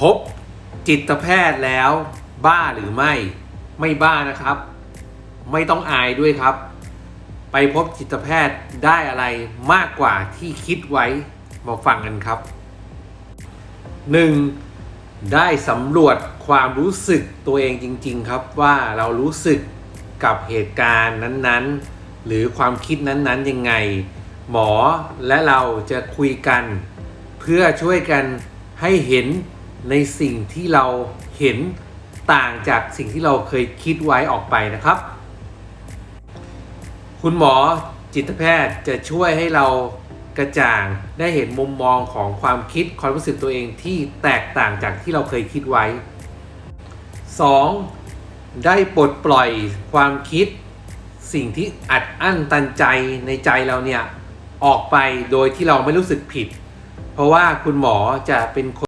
พบจิตแพทย์แล้วบ้าหรือไม่ไม่บ้านะครับ ไม่ต้องอายด้วยครับ ไปพบจิตแพทย์ได้อะไรมากกว่าที่คิดไว้มาฟังกันครับ 1. ได้สำรวจความรู้สึกตัวเองจริง ๆ ครับว่าเรารู้สึกกับเหตุการณ์นั้นๆ หรือความคิดนั้นๆยังไง หมอและเราจะคุยกัน เพื่อช่วยกันให้เห็น ในสิ่งที่เราเห็นต่างจากสิ่งที่เราเคยคิดไว้ออกไปนะครับ คุณหมอจิตแพทย์จะช่วยให้เรากระจ่างได้เห็นมุมมองของความคิดความรู้สึกตัวเองที่แตกต่างจากที่เราเคยคิดไว้ 2. ได้ปลดปล่อยความคิด สิ่งที่อัดอั้นตันใจในใจเราเนี่ย ออกไปโดยที่เราไม่รู้สึกผิด เพราะว่าคุณหมอจะเป็นคน